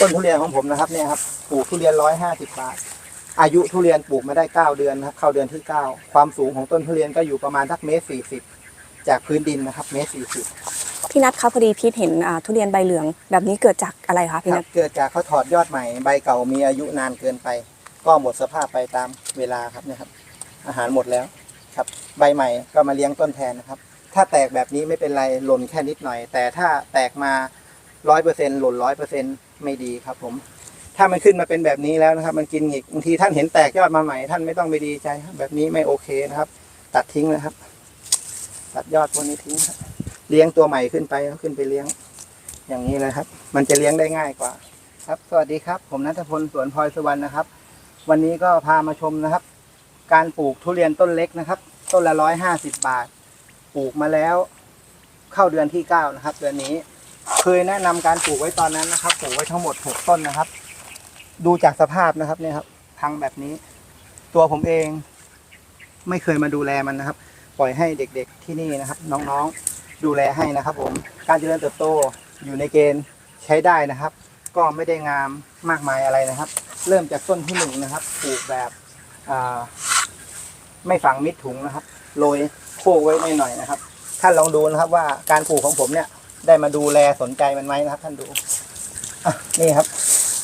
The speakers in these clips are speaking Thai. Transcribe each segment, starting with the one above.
ต้นทุเรียนของผมนะครับเนี่ยครับปลูกทุเรียนร้อยห้าสิบบาท อายุทุเรียนปลูกมาได้เก้าเดือนนะครับเข้าเดือนที่เก้าความสูงของต้นทุเรียนก็อยู่ประมาณสักเมตรสี่สิบจากพื้นดินนะครับเมตรสี่สิบพี่นัทคะพอดีพีทเห็นอ่าทุเรียนใบเหลือง แบบนี้เกิดจากอะไรคะพี่คนัรัทบเกิดจากเขาถอดยอดใหม่ใบเก่ามีอายุนานเกินไป ก็หมดสภาพไปตามเวลาครับเนะครับ อาหารหมดแล้วครับ ใบใหม่ก็มาเลี้ยงต้นแทนนะครับ ถ้าแตกแบบนี้ไม่เป็นไรหล่นแค่นิดหน่อย แต่ถ้าแตกมา ร้อยเปอร์เซ็นหล่นร้อยเปอร์เซ็นไม่ดีครับผม ถ้ามันขึ้นมาเป็นแบบนี้แล้วนะครับ มันกินหงิกบางทีท่านเห็นแตกยอดมาใหม่ท่านไม่ต้องไปดีใจแบบนี้ไม่โอเคนะครับ ตัดทิ้งนะครับ ตัดยอดพวกนี้ทิ้งเลี้ยงตัวใหม่ขึ้นไปแล้วขึ้นไปเลี้ยง อย่างนี้เลยครับ มันจะเลี้ยงได้ง่ายกว่า ครับ สวัสดีครับ ผมนัทพลสวนพลอยสุวรรณนะครับ วันนี้ก็พามาชมนะครับ การปลูกทุเรียนต้นเล็กนะครับ ต้นละร้อยห้าสิบบาท ปลูกมาแล้ว เข้าเดือนที่เก้านะครับ เดือนนี้ เคยแนะนำการปลูกไว้ตอนนั้นนะครับปลูกไว้ทั้งหมดหกต้นนะครับ ดูจากสภาพนะครับเนี่ยครับพังแบบนี้ ตัวผมเอง ไม่เคยมาดูแลมันนะครับ ปล่อยให้เด็กๆที่นี่นะครับ น้องๆดูแลให้นะครับ ผมการเจริญเติบโตอยู่ในเกณฑ์ใช้ได้นะครับ ก็ไม่ได้งามมากมายอะไรนะครับ เริ่มจากต้นที่หนึ่งนะครับปลูกแบบไม่ฝังมิดถุงนะครับโรยโคกไว้หน่อยๆนะครับท่านลองดูนะครับว่าการปลูกของผมเนี่ย ได้มาดูแลสนใจมันไหมนะครับ ท่านดูนี่ครับ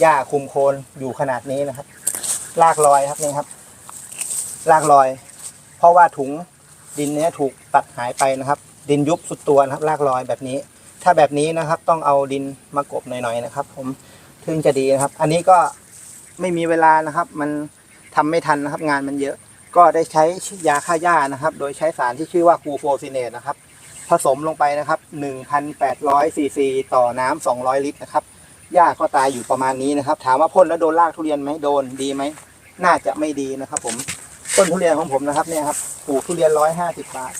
หญ้าคุมโคนอยู่ขนาดนี้นะครับลากลอยครับนี่ครับลากลอย เพราะว่าถุงดินเนี้ยถูกตัดหายไปนะครับ ดินยุบสุดตัวนะครับลากลอยแบบนี้ ถ้าแบบนี้นะครับ ต้องเอาดินมากบหน่อยๆนะครับ ผมถึงจะดีนะครับ อันนี้ก็ไม่มีเวลานะครับ มันทำไม่ทันนะครับ งานมันเยอะ ก็ได้ใช้ยาฆ่าหญ้านะครับ โดยใช้สารที่ชื่อว่ากูโฟซิเนตนะครับ ผสมลงไปนะครับ 1,800ซีซีต่อน้ำ200 ลิตรนะครับหญ้าก็ตายอยู่ประมาณนี้นะครับ ถามว่าพ่นแล้วโดนรากทุเรียนไหมโดนดีไหมน่าจะไม่ดีนะครับ ผมต้นทุเรียนของผมนะครับเนี่ยครับปลูกทุเรียนร้อยห้าสิบบาท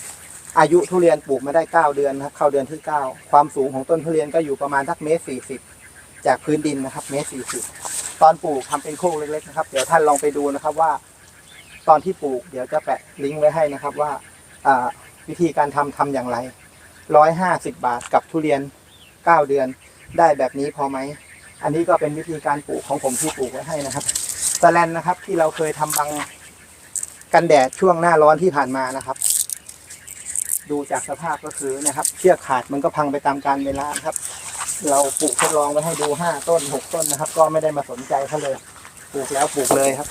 อายุทุเรียนปลูกมาได้เก้าเดือนนะครับเข้าเดือนที่เก้าความสูงของต้นทุเรียนก็อยู่ประมาณสักเมตรสี่สิบจากพื้นดินนะครับเมตรสี่สิบตอนปลูกทำเป็นโคกเล็กๆนะครับ เดี๋ยวท่านลองไปดูนะครับว่า ตอนที่ปลูกเดี๋ยวจะแปะลิงก์ไว้ให้นะครับว่าอ่า วิธีการทำทำอย่างไรร้อยห้าสิบบาทกับทุเรียนเก้าเดือนได้แบบนี้พอไหม อันนี้ก็เป็นวิธีการปลูกของผมที่ปลูกไว้ให้นะครับสแลนนะครับที่เราเคยทำบังกันแดดช่วงหน้าร้อนที่ผ่านมานะครับ ดูจากสภาพก็คือนะครับ เชือกขาดมันก็พังไปตามกาลเวลาครับ เราปลูกทดลองไว้ให้ดูห้าต้นหกต้นนะครับ ก็ไม่ได้มาสนใจเขาเลย ปลูกแล้วปลูกเลยครับ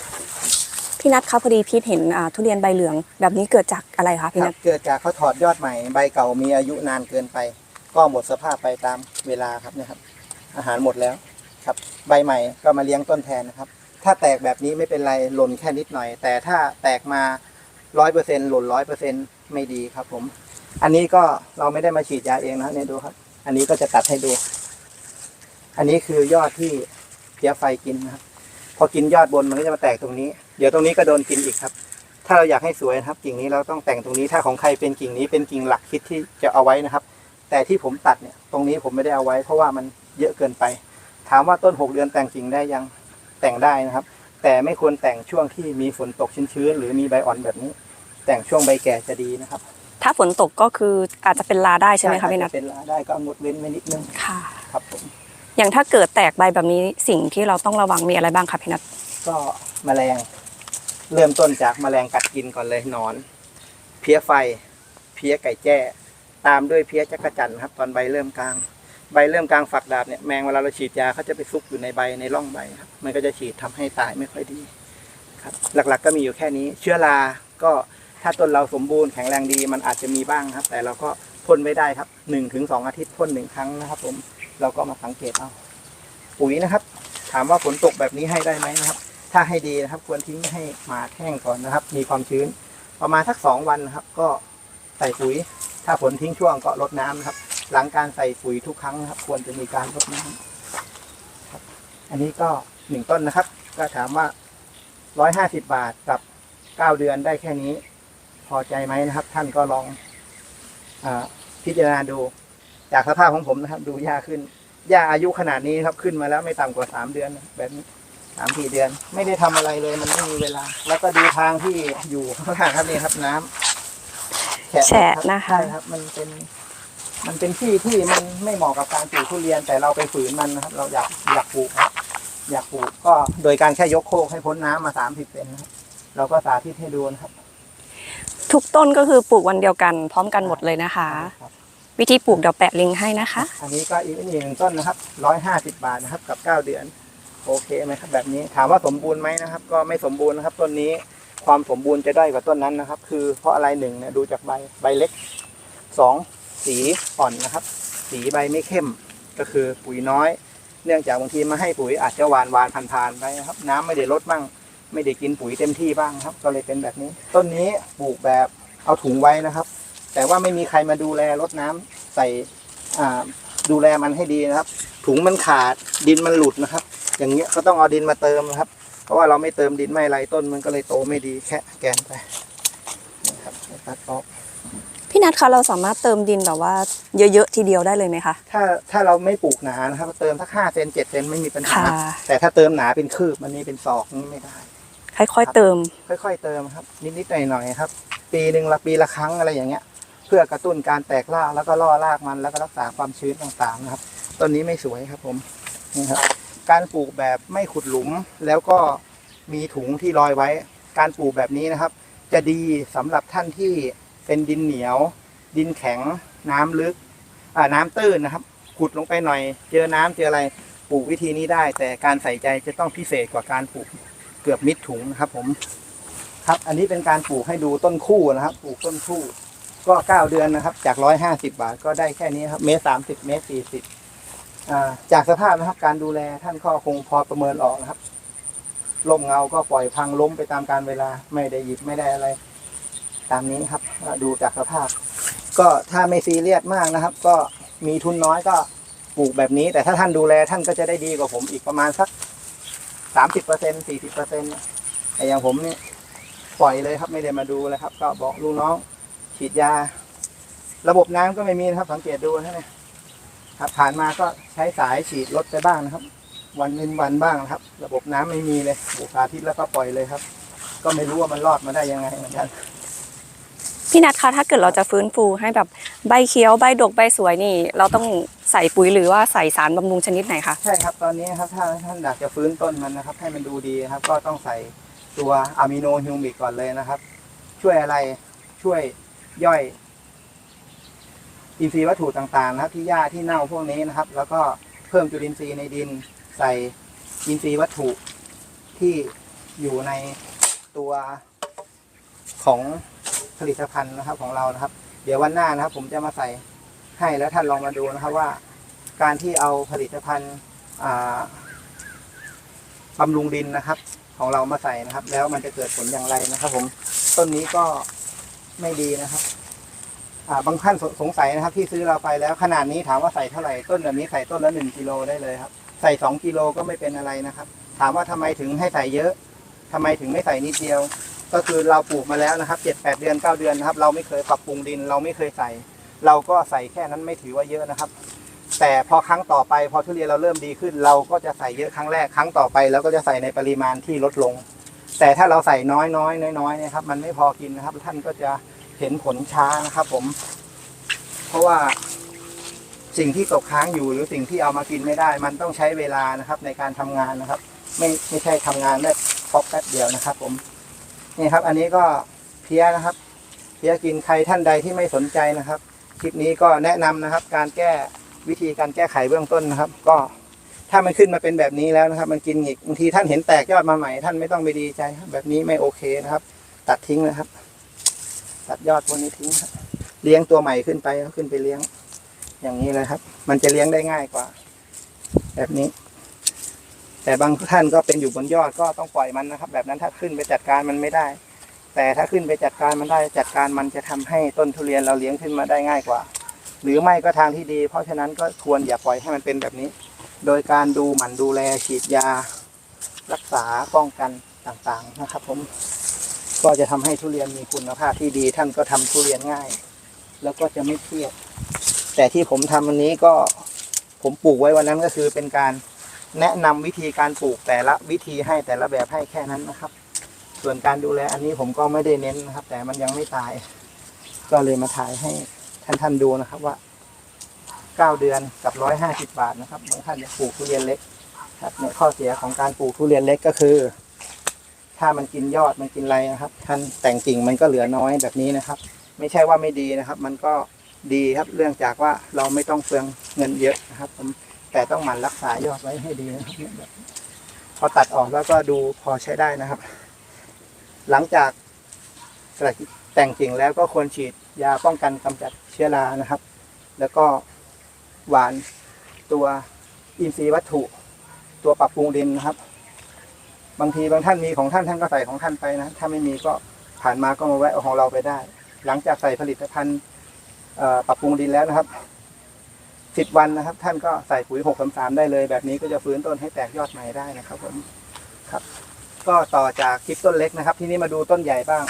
พี่นัทคะพอดีพีทเห็นอ่าทุเรียนใบเหลือง แบบนี้เกิดจากอะไรคะพี่นัรัทเกิดจากเขาถอดยอดใหม่ใบเก่ามีอายุนานเกินไป ก็หมดสภาพไปตามเวลาครับเนะครับ อาหารหมดแล้วครับ ใบใหม่ก็มาเลี้ยงต้นแทนนะครับ ถ้าแตกแบบนี้ไม่เป็นไรหล่นแค่นิดหน่อย แต่ถ้าแตกมาร้อยเปอร์เซ็นหล่นร้อยเปอร์เซ็นไม่ดีครับผม อันนี้ก็เราไม่ได้มาฉีดยาเองนะเนี่ยดูครับ อันนี้ก็จะตัดให้ดู อันนี้คือยอดที่เพี้ยไฟกินนะครับ พอกินยอดบนมันก็จะมาแตกตรงนี้ เดี๋ยวตรงนี้ก็โดนกินอีกครับ ถ้าเราอยากให้สวยนะครับ กิ่งนี้เราต้องแต่งตรงนี้ ถ้าของใครเป็นกิ่งนี้เป็นกิ่งหลักคิดที่จะเอาไว้นะครับ แต่ที่ผมตัดเนี่ย ตรงนี้ผมไม่ได้เอาไว้ เพราะว่ามันเยอะเกินไป ถามว่าต้นหกเดือนแต่งกิ่งได้ยังแต่งได้นะครับ แต่ไม่ควรแต่งช่วงที่มีฝนตกชื้นๆหรือมีใบอ่อนแบบนี้ แต่งช่วงใบแก่จะดีนะครับ ถ้าฝนตกก็คืออาจจะเป็นลาได้ใช่ไหมคะพี่นัทถ้าจเป็นลาได้ก็งดเว้นไว้นิดนึงค่ะครับผมอย่างถ้าเกิดแตกใบแบบนี้สิ่งที่เราต้องระวังมีอะไรบ้างคะพี่นัทก็แมลง เริ่มต้นจากแมลงกัดกินก่อนเลยนอน เพี้ยไฟ เพี้ยไก่แจ้ ตามด้วยเพี้ยจักระจันครับ ตอนใบเริ่มกลาง ใบเริ่มกลางฝักดาบเนี่ยแมงเวลาเราฉีดยาเขาจะไปซุกอยู่ในใบในร่องใบครับมันก็จะฉีดทำให้ตายไม่ค่อยดีครับหลักๆก็มีอยู่แค่นี้ เชื้อราก็ถ้าต้นเราสมบูรณ์แข็งแรงดีมันอาจจะมีบ้างครับ แต่เราก็พ่นไม่ได้ครับหนึ่งถึงสองอาทิตย์พ่นหนึ่งครั้งนะครับ ผมเราก็มาสังเกตเอาปุ๋ยนะครับ ถามว่าฝนตกแบบนี้ให้ได้ไหมนะครับ ถ้าให้ดีนะครับ ควรทิ้งให้หมาแห้งก่อนนะครับ มีความชื้น ประมาณสักสองวันนะครับ ก็ใส่ปุ๋ย ถ้าฝนทิ้งช่วงก็ลดน้ำนะครับ หลังการใส่ปุ๋ยทุกครั้งนะครับ ควรจะมีการลดน้ำครับ อันนี้ก็หนึ่งต้นนะครับ ก็ถามว่าร้อยห้าสิบบาทกับเก้าเดือนได้แค่นี้ พอใจไหมนะครับ ท่านก็ลองอพิจารณาดู จากสภาพของผมนะครับ ดูหญ้าขึ้นหญ้าอายุขนาดนี้ครับขึ้นมาแล้วไม่ต่ำกว่าสามเดือนแบบนี้ สามสี่เดือน ไม่ได้ทำอะไรเลยมันไม่มีเวลา แล้วก็ดูทางที่อยู่ข้างล่างครับนี่ครับน้ำแฉะนะคะใช่ครับ มันเป็น มันเป็นที่ที่มันไม่เหมาะกับการปลูกทุเรียนแต่เราไปฝืนมันนะครับ เราอยากอยากปลูกครับอยากปลูกก็โดยการแค่ยกโคกให้พ้นน้ำมาสามสิบเซนนะครับเราก็สาธิตให้ดูนะครับ ทุกต้นก็คือปลูกวันเดียวกัน พร้อมกันหมดเลยนะคะครับวิธีปลูกเดี๋ยวแปะลิงก์ให้นะคะ อันนี้ก็อีกอีกหนึ่งต้นนะครับร้อยห้าสิบบาทนะครับ กับเก้าเดือน โอเคไหมครับ แบบนี้ถามว่าสมบูรณ์ไหมนะครับ ก็ไม่สมบูรณ์นะครับ ต้นนี้ความสมบูรณ์จะด้อยกว่าต้นนั้นนะครับ คือเพราะอะไรหนึ่งเนี่ยดูจากใบใบเล็กสองสีอ่อนนะครับ สีใบไม่เข้มก็คือปุ๋ยน้อย เนื่องจากบางทีมาให้ปุ๋ยอาจจะหวานหวานผ่านผ่านๆไปนะครับ น้ำไม่ได้ลดบ้างไม่ได้กินปุ๋ยเต็มที่บ้างครับ ก็เลยเป็นแบบนี้ ต้นนี้ปลูกแบบเอาถุงไว้นะครับ แต่ว่าไม่มีใครมาดูแลรดน้ำใส่ดูแลมันให้ดีนะครับ ถุงมันขาดดินมันหลุดนะครับ อย่างเงี้ยก็ต้องเอาดินมาเติมนะครับ เพราะว่าเราไม่เติมดินไม่ไรต้นมันก็เลยโตไม่ดีแค่แกนไปนะครับตัดออกพี่นัทคะเราสามารถเติมดินแบบว่าเยอะๆทีเดียวได้เลยไหมคะ ถ้าถ้าเราไม่ปลูกหนานะครับ เติมสักห้าเซนเจ็ดเซนไม่มีปัญหาค่ะแต่ถ้าเติมหนาเป็นคืบมันนี่เป็นศอกนี่ไม่ได้ ค่อยๆเติม ค่อยๆเติมครับ นิดๆหน่อยๆครับ ปีหนึ่งละปีละครั้งอะไรอย่างเงี้ย เพื่อกระตุ้นการแตกรากแล้วก็ล่อรากมันแล้วก็รักษาความชื้นต่างๆนะครับ ต้นนี้ไม่สวยครับผมนี่ครับ การปลูกแบบไม่ขุดหลุมแล้วก็มีถุงที่ลอยไว้ การปลูกแบบนี้นะครับ จะดีสำหรับท่านที่เป็นดินเหนียว ดินแข็ง น้ำลึกน้ำตื้นนะครับ ขุดลงไปหน่อย เจอน้ำเจออะไรปลูกวิธีนี้ได้ แต่การใส่ใจจะต้องพิเศษกว่าการปลูกเกือบมิดถุงนะครับผมครับ อันนี้เป็นการปลูกให้ดูต้นคู่นะครับ ปลูกต้นคู่ ก็เก้าเดือนนะครับ จากร้อยห้าสิบาทก็ได้แค่นี้ครับ เมตรสามสิบเมตรสี่สิบ อ่าจากสภาพนะครับ การดูแลท่านก็คงพอประเมินออกนะครับลมเงาก็ปล่อยพังล้มไปตามการเวลาไม่ได้หยิบไม่ได้อะไร ตามนี้ครับก็ดูจากสภาพ ก็ถ้าไม่ซีเรียสมากนะครับ ก็มีทุนน้อยก็ปลูกแบบนี้ แต่ถ้าท่านดูแลท่านก็จะได้ดีกว่าผมอีกประมาณสักสามสิบเปอร์เซ็นสี่สิบเปอร์เซ็นแต่อย่างผมเนี่ยปล่อยเลยครับไม่ได้มาดูเลยครับ ก็บอกลูกน้อง ฉีดยา ระบบน้ำก็ไม่มีนะครับ สังเกตดูนะเนี่ย ครับผ่านมาก็ใช้สายฉีดลดไปบ้างนะครับ วันเว้นวันบ้างนะครับ ระบบน้ำไม่มีเลยบุกสาธิตแล้วก็ปล่อยเลยครับ ก็ไม่รู้ว่ามันรอดมาได้ยังไงเหมือนกันพี่นัทคะถ้าเกิดเราจะฟื้นฟูให้แบบใบเขียวใบดกใบสวยนี่ เราต้องใส่ปุ๋ยหรือว่าใส่สารบำรุงชนิดไหนคะใช่ครับตอนนี้ครับถ้าท่านอยากจะฟื้นต้นมันนะครับ ให้มันดูดีครับ ก็ต้องใส่ตัวอะมิโนฮิวมิกก่อนเลยนะครับ ช่วยอะไรช่วยย่อย อินทรีย์วัตถุต่างๆนะครับที่หญ้าที่เน่าพวกนี้นะครับ แล้วก็เพิ่มจุลินทรีย์ในดินใส่อินทรีย์วัตถุที่อยู่ในตัวของผลิตภัณฑ์นะครับของเรานะครับ เดี๋ยววันหน้านะครับ ผมจะมาใส่ให้แล้วท่านลองมาดูนะครับว่า การที่เอาผลิตภัณฑ์บำรุงดินนะครับ ของเรามาใส่นะครับ แล้วมันจะเกิดผลอย่างไรนะครับ ผมต้นนี้ก็ไม่ดีนะครับ อ่าบางท่านสสงสัยนะครับ ที่ซื้อเราไปแล้วขนาดนี้ถามว่าใส่เท่าไหร่ต้นแบบนี้ใส่ต้นละหนึ่งกิโลได้เลยครับ ใส่สองกิโลก็ไม่เป็นอะไรนะครับ ถามว่าทำไมถึงให้ใส่เยอะทำไมถึงไม่ใส่นิดเดียว ก็คือเราปลูกมาแล้วนะครับเจ็ดแปดเดือนเก้าเดือนนะครับ เราไม่เคยปรับปรุงดิน เราไม่เคยใส่ เราก็ใส่แค่นั้นไม่ถือว่าเยอะนะครับ แต่พอครั้งต่อไปพอทุเรียนเราเริ่มดีขึ้น เราก็จะใส่เยอะครั้งแรกครั้งต่อไปเราก็จะใส่ในปริมาณที่ลดลง แต่ถ้าเราใส่น้อยน้อยน้อยๆเนี่ยครับ มันไม่พอกินนะครับ ท่านก็จะ เห็นผลช้านะครับ ผม เพราะว่าสิ่งที่ตกค้างอยู่หรือสิ่งที่เอามากินไม่ได้ มันต้องใช้เวลานะครับ ในการทำงานนะครับ ไม่ไม่ใช่ทำงานได้พบแป๊บเดียวนะครับ ผมนี่ครับ อันนี้ก็เพี้ยนะครับ เพี้ยกินใครท่านใดที่ไม่สนใจนะครับคลิปนี้ก็แนะนำนะครับ การแก้วิธีการแก้ไขเบื้องต้นนะครับ ก็ถ้ามันขึ้นมาเป็นแบบนี้แล้วนะครับ มันกินหงิกบางทีท่านเห็นแตกยอดมาใหม่ท่านไม่ต้องไปดีใจแบบนี้ไม่โอเคนะครับ ตัดทิ้งนะครับ ตัดยอดพวกนี้ทิ้งครับเลี้ยงตัวใหม่ขึ้นไปแล้วขึ้นไปเลี้ยง อย่างนี้เลยครับ มันจะเลี้ยงได้ง่ายกว่า แบบนี้ แต่บางท่านก็เป็นอยู่บนยอดก็ต้องปล่อยมันนะครับ แบบนั้นถ้าขึ้นไปจัดการมันไม่ได้ แต่ถ้าขึ้นไปจัดการมันได้จัดการมันจะทำให้ต้นทุเรียนเราเลี้ยงขึ้นมาได้ง่ายกว่า หรือไม่ก็ทางที่ดี เพราะฉะนั้นก็ควรอย่าปล่อยให้มันเป็นแบบนี้ โดยการดูหมั่นดูแลฉีดยา รักษาป้องกันต่างๆนะครับ ผม ก็จะทำให้ทุเรียนมีคุณภาพที่ดี ท่านก็ทำทุเรียนง่าย แล้วก็จะไม่เครียด แต่ที่ผมทำวันนี้ก็ผมปลูกไว้วันนั้นก็คือเป็นการแนะนำวิธีการปลูกแต่ละวิธีให้แต่ละแบบให้แค่นั้นนะครับ ส่วนการดูแลอันนี้ผมก็ไม่ได้เน้นนะครับ แต่มันยังไม่ตาย ก็เลยมาถ่ายให้ท่านท่านดูนะครับว่าเก้าเดือนกับร้อยหาสิบบาทนะครับบางท่านอยากปลูกทุเรียนเล็กครับเนี่ยข้อเสียของการปลูกทุเรียนเล็กก็คือ ถ้ามันกินยอดมันกินไรนะครับท่านแต่งกิ่งมันก็เหลือน้อยแบบนี้นะครับ ไม่ใช่ว่าไม่ดีนะครับ มันก็ดีครับเรื่องจากว่าเราไม่ต้องเปลืองเงินเยอะนะครับแต่ต้องหมั่นรักษายอดไว้ให้ดีนะครับพอตัดออกแล้วก็ดูพอใช้ได้นะครับ หลังจากแต่งกิ่งแล้วก็ควรฉีดยาป้องกันกำจัดเชื้อรานะครับ แล้วก็หวานตัวอินทรีย์วัตถุ ตัวปรับปรุงดินนะครับ บางทีบางท่านมีของท่านท่านก็ใส่ของท่านไปนะ ถ้าไม่มีก็ผ่านมาก็มาแวะของเราไปได้ หลังจากใส่ผลิตภัณฑ์ปรับปรุงดินแล้วนะครับสิบวันนะครับ ท่านก็ใส่ปุ๋ยหกสามสามได้เลย แบบนี้ก็จะฟื้นต้นให้แตกยอดใหม่ได้นะครับผมครับ ก็ต่อจากคลิปต้นเล็กนะครับ ที่นี้มาดูต้นใหญ่บ้าง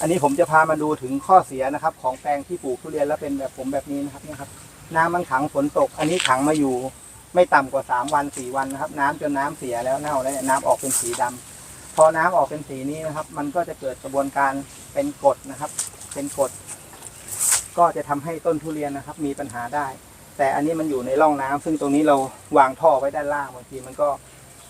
อันนี้ผมจะพามาดูถึงข้อเสียนะครับ ของแปลงที่ปลูกทุเรียนแล้วเป็นแบบผมแบบนี้นะครับนี่ครับน้ำมันขังฝนตก อันนี้ขังมาอยู่ ไม่ต่ำกว่าสามวันสี่วันนะครับ น้ำจนน้ำเสียแล้วเน่าแล้วนี่ยน้ำออกเป็นสีดำพอน้ำออกเป็นสีนี้นะครับ มันก็จะเกิดกระบวนการเป็นกรดนะครับ เป็นกรดก็จะทำให้ต้นทุเรียนนะครับ มีปัญหาได้ แต่อันนี้มันอยู่ในร่องน้ำซึ่งตรงนี้เราวางท่อไว้ด้านล่างบางทีมันก็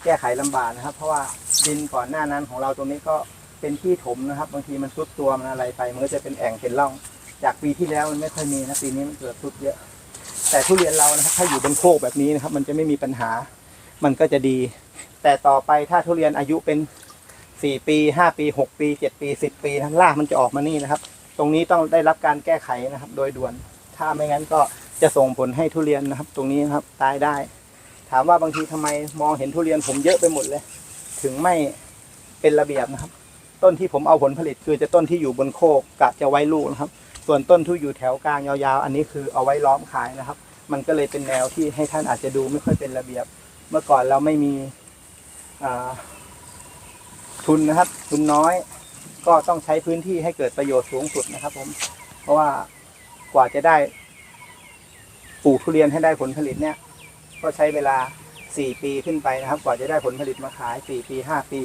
แก้ไขลำบากนะครับ เพราะว่าดินก่อนหน้านั้นของเราตรงนี้ก็เป็นที่ถมนะครับ บางทีมันซุดตัวมันอะไรไปมันก็จะเป็นแอ่งเป็นร่อง จากปีที่แล้วมันไม่ค่อยมีนะปีนี้มันเกิดซุดเยอะ แต่ทุเรียนเรานะครับถ้าอยู่บนโคกแบบนี้นะครับ มันจะไม่มีปัญหา มันก็จะดี แต่ต่อไปถ้าทุเรียนอายุเป็นสี่ปีห้าปีหกปีเจ็ดปีสิบปีทั้งรากมันจะออกมานี่นะครับ ตรงนี้ต้องได้รับการแก้ไขนะครับ โดยด่วน ถ้าไม่งั้นก็จะส่งผลให้ทุเรียนนะครับ ตรงนี้นะครับตายได้ ถามว่าบางทีทำไมมองเห็นทุเรียนผมเยอะไปหมดเลย ถึงไม่เป็นระเบียบนะครับ ต้นที่ผมเอาผลผลิตคือจะต้นที่อยู่บนโคกกะจะไว้ลูกนะครับ ส่วนต้นที่อยู่แถวกลางยาวๆ อันนี้คือเอาไว้ล้อมขายนะครับ มันก็เลยเป็นแนวที่ให้ท่านอาจจะดูไม่ค่อยเป็นระเบียบ เมื่อก่อนเราไม่มีทุนนะครับ ทุนน้อย ก็ต้องใช้พื้นที่ให้เกิดประโยชน์สูงสุดนะครับ ผม เพราะว่ากว่าจะได้ปลูกทุเรียนให้ได้ผลผลิตเนี่ย ก็ใช้เวลา 4 ปีขึ้นไปนะครับ กว่าจะได้ผลผลิตมาขาย 4 ปี 5 ปี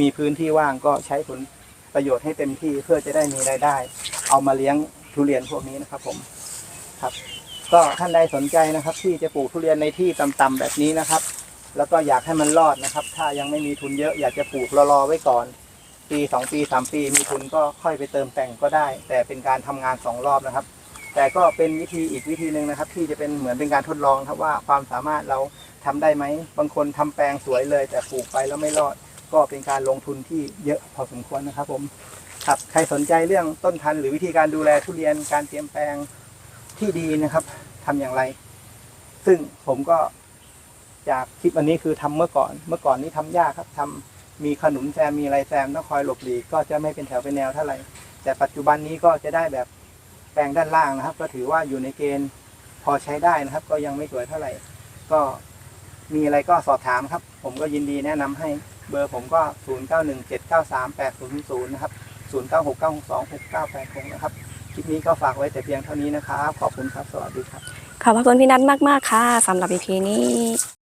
มีพื้นที่ว่างก็ใช้ผลประโยชน์ให้เต็มที่เพื่อจะได้มีรายได้ เอามาเลี้ยงทุเรียนพวกนี้นะครับ ผมครับ ก็ท่านใดสนใจนะครับ ที่จะปลูกทุเรียนในที่ต่ำๆแบบนี้นะครับ แล้วก็อยากให้มันรอดนะครับ ถ้ายังไม่มีทุนเยอะอยากจะปลูกรอๆไว้ก่อน ปีสองปีสามปีมีทุนก็ค่อยไปเติมแต่งก็ได้ แต่เป็นการทำงานสองรอบนะครับ แต่ก็เป็นวิธีอีกวิธีหนึ่งนะครับ ที่จะเป็นเหมือนเป็นการทดลองครับว่าความสามารถเราทำได้ไหมบางคนทำแปลงสวยเลย แต่ปลูกไปแล้วไม่รอด ก็เป็นการลงทุนที่เยอะพอสมควรนะครับ ผม ครับใครสนใจเรื่องต้นพันธุ์หรือวิธีการดูแลทุเรียนการเตรียมแปลงที่ดีนะครับทำอย่างไร ซึ่งผมก็จากคลิปอันนี้คือทำเมื่อก่อน เมื่อก่อนนี้ทำยากครับทำมีขนุนแซมมีอะไรแซมต้องคอยหลบหลีกก็จะไม่เป็นแถวเป็นแนวเท่าไหร่แต่ปัจจุบันนี้ก็จะได้แบบแปลงด้านล่างนะครับ ก็ถือว่าอยู่ในเกณฑ์พอใช้ได้นะครับ ก็ยังไม่สวยเท่าไหร่ ก็มีอะไรก็สอบถามครับ ผมก็ยินดีแนะนำให้เบอร์ผมก็ 0 9 1 7 9 3 8 0 0นะครับ 0 9 6 9 6 2 6 9 8 6นะครับคลิปนี้ก็ฝากไว้แต่เพียงเท่านี้นะครับขอบคุณครับสวัสดีครับขอบพระคุณพี่นัทมากๆค่ะสำหรับ EP นี้